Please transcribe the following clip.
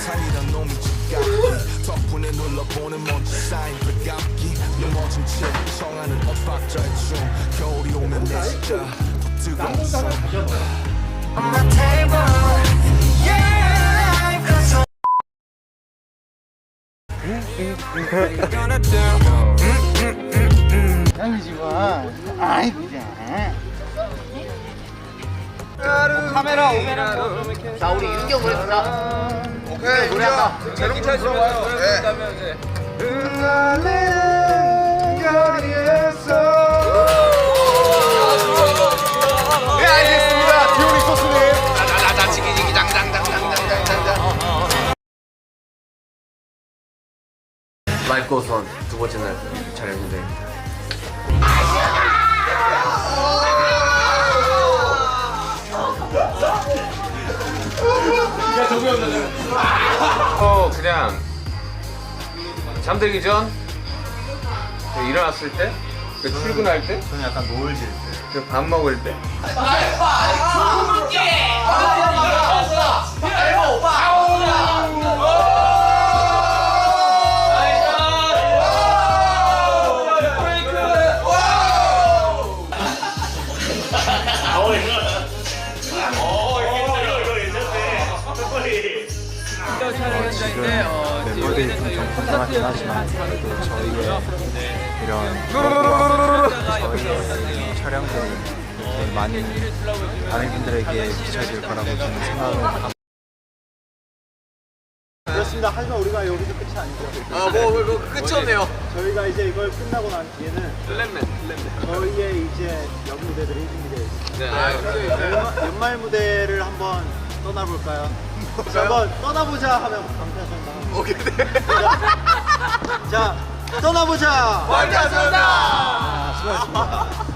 세상이란 놈이 지갑기 덕분에 눌러보는 먼지 쌓인 불감기 넘어진 채 청하는 엇박자의 춤 겨울이 오면 내 진짜 더 뜨거운 숨 On the table Yeah cause 짱이지만 아이 그냥 카메라 오면 자 우리 윤경을 해 주자 오케이 노래 한다 자동차 집에서 노래 부른다면 이제. 네 알겠습니다 디오니소스님 나나나 지기지기 장장장장장장장 맑고 우선 두 번째 날 촬영인데 어 그냥 잠들기 전그 일어났을 때, 그 출근할 때, 저는 약간 노을 질 때. 그밥 먹을 때. 지금 멤버들이 좀 정상하긴 하지만 그래도 저희의 이런 저희의 촬영들이 이렇게 많이 많은 분들에게 비춰질 거라고 저는 생각을 합니다. 그렇습니다. 하지만 우리가 여기서 끝이 아니죠. 아 뭐 뭐, 뭐, 끝이 없네요 저희가 이제 이걸 끝나고 난 뒤에는 플랜맨, 플랜맨. 저희의 이제 연 무대들이 준비되어 있습니다. 네, 아, 연말, 한번 떠나볼까요? 한번 떠나보자 하면 감사합니다. 오케이 네 자, 떠나보자. 완전 아, 수고하셨습니다.